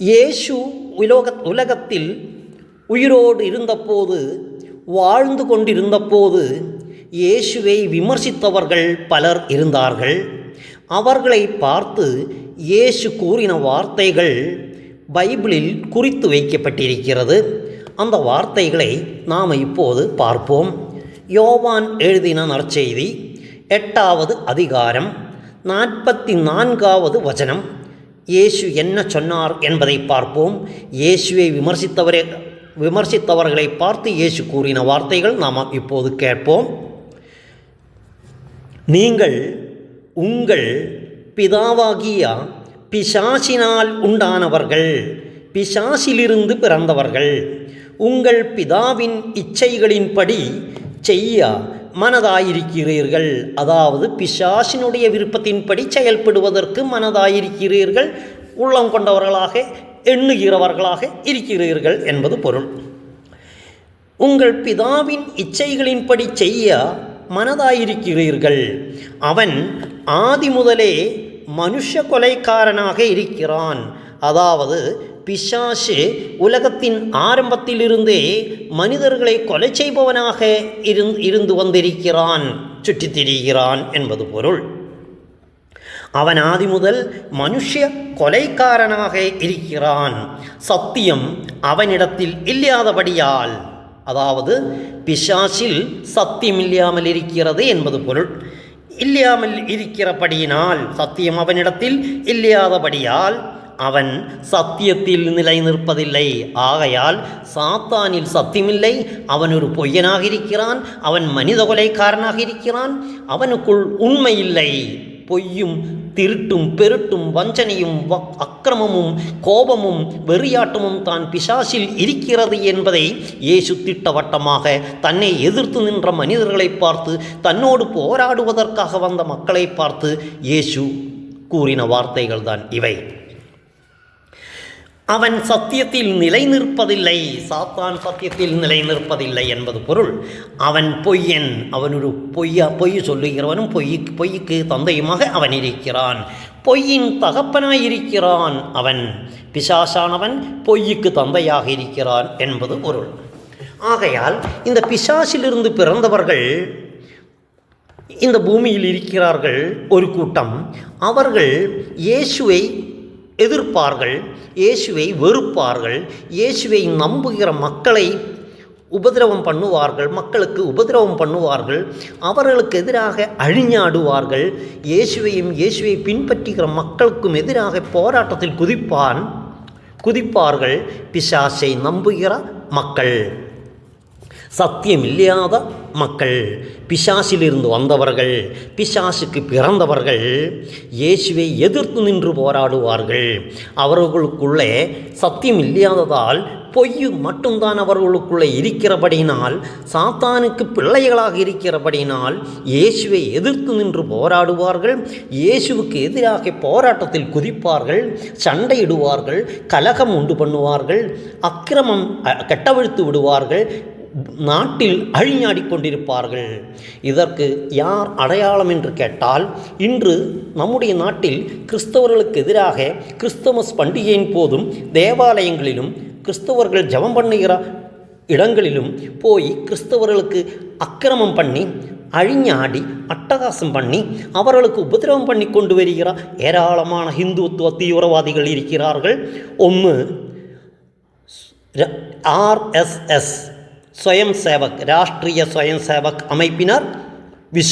இயேசு உலோக உலகத்தில் உயிரோடு இருந்தபோது வாழ்ந்து கொண்டிருந்தபோது இயேசுவை விமர்சித்தவர்கள் பலர் இருந்தார்கள். அவர்களை பார்த்து இயேசு கூறின வார்த்தைகள் பைபிளில் குறித்து வைக்கப்பட்டிருக்கிறது. அந்த வார்த்தைகளை நாம் இப்போது பார்ப்போம். யோவான் எழுதின நற்செய்தி எட்டாவது அதிகாரம் நாற்பத்தி நான்காவது வசனம். இயேசு என்ன சொன்னார் என்பதை பார்ப்போம். இயேசுவை விமர்சித்தவரே விமர்சித்தவர்களை பார்த்து இயேசு கூறின வார்த்தைகள் நாம் இப்போது கேட்போம். நீங்கள் உங்கள் பிதாவாகிய பிசாசினால் உண்டானவர்கள் பிசாசிலிருந்து பிறந்தவர்கள் உங்கள் பிதாவின் இச்சைகளின்படி செய்ய மனதாயிருக்கிறீர்கள். அதாவது பிசாசினுடைய விருப்பத்தின்படி செயல்படுவதற்கு மனதாயிருக்கிறீர்கள். உள்ளம் கொண்டவர்களாக எண்ணுகிறவர்களாக இருக்கிறீர்கள் என்பது பொருள். உங்கள் பிதாவின் இச்சைகளின்படி செய்ய மனதாயிருக்கிறீர்கள். அவன் ஆதி முதலே மனுஷ கொலைக்காரனாக இருக்கிறான். அதாவது பிசாசு உலகத்தின் ஆரம்பத்திலிருந்தே மனிதர்களை கொலை செய்பவனாக இருந்து இருந்து வந்திருக்கிறான் சுற்றித் திரிகிறான் என்பது பொருள். அவன் ஆதி முதல் மனுஷ கொலைக்காரனாக இருக்கிறான். சத்தியம் அவனிடத்தில் இல்லாதபடியால். அதாவது பிசாசில் சத்தியம் இல்லாமல் இருக்கிறது என்பது பொருள். இல்லாமல் இருக்கிறபடியினால் சத்தியம் அவனிடத்தில் இல்லாதபடியால் அவன் சத்தியத்தில் நிலை நிற்பதில்லை. ஆகையால் சாத்தானில் சத்தியமில்லை. அவன் ஒரு பொய்யனாக இருக்கிறான். அவன் மனித கொலைக்காரனாக இருக்கிறான். அவனுக்குள் உண்மை இல்லை. பொய்யும் திருட்டும் பெருட்டும் வஞ்சனையும் வ- அக்கிரமமும் கோபமும் வெறியாட்டமும் தான் பிசாசில் இருக்கிறது என்பதை இயேசு திட்டவட்டமாக தன்னை எதிர்த்து நின்ற மனிதர்களை பார்த்து தன்னோடு போராடுவதற்காக வந்த மக்களை பார்த்து இயேசு கூறின வார்த்தைகள் தான் இவை. அவன் சத்தியத்தில் நிலை நிற்பதில்லை சாத்தான் சத்தியத்தில் நிலை நிற்பதில்லை என்பது பொருள். அவன் பொய்யன் அவன் ஒரு பொய்யா பொய் சொல்லுகிறவனும் பொய்க்கு பொய்க்கு தந்தையுமாக அவன் இருக்கிறான். பொய்யின் தகப்பனாய் இருக்கிறான் அவன். பிசாசானவன் பொய்யுக்கு தந்தையாக இருக்கிறான் என்பது பொருள். ஆகையால் இந்த பிசாசிலிருந்து பிறந்தவர்கள் இந்த பூமியில் இருக்கிறார்கள் ஒரு கூட்டம். அவர்கள் இயேசுவை எதிர்ப்பார்கள் இயேசுவை வெறுப்பார்கள் இயேசுவை நம்புகிற மக்களை உபதிரவம் பண்ணுவார்கள் மக்களுக்கு உபதிரவம் பண்ணுவார்கள் அவர்களுக்கு எதிராக அழிஞாடுவார்கள் இயேசுவையும் இயேசுவை பின்பற்றுகிற மக்களுக்கும் எதிராக போராட்டத்தில் குதிப்பான் குதிப்பார்கள். பிசாசை நம்புகிற மக்கள். சத்தியம் இல்லாத மக்கள் பிசாசிலிருந்து வந்தவர்கள் பிசாசுக்கு பிறந்தவர்கள் இயேசுவை எதிர்த்து நின்று போராடுவார்கள். அவர்களுக்குள்ளே சத்தியம் இல்லாததால் பொய் மட்டும்தான் அவர்களுக்குள்ளே இருக்கிறபடியினால் சாத்தானுக்கு பிள்ளைகளாக இருக்கிறபடியினால் இயேசுவை எதிர்த்து நின்று போராடுவார்கள். இயேசுவுக்கு எதிராக போராட்டத்தில் குதிப்பார்கள் சண்டையிடுவார்கள் கலகம் உண்டு பண்ணுவார்கள் அக்கிரமம் அ, கட்டவிழ்த்து விடுவார்கள் நாட்டில் அழிஞாடி கொண்டிருப்பார்கள். இதற்கு யார் அடையாளம் என்று கேட்டால் இன்று நம்முடைய நாட்டில் கிறிஸ்தவர்களுக்கு எதிராக கிறிஸ்தமஸ் பண்டிகையின் போதும் தேவாலயங்களிலும் கிறிஸ்தவர்கள் ஜெபம் பண்ணுகிற இடங்களிலும் போய் கிறிஸ்தவர்களுக்கு அக்கிரமம் பண்ணி அழிஞாடி அட்டகாசம் பண்ணி அவர்களுக்கு உபதிரவம் பண்ணி கொண்டு வருகிற ஏராளமான ஹிந்துத்துவ தீவிரவாதிகள் இருக்கிறார்கள். ஒன்று ஆர்எஸ்எஸ் ஸ்வயம் சேவக் ராஷ்ட்ரிய ஸ்வயம் சேவக் அமைப்பினர்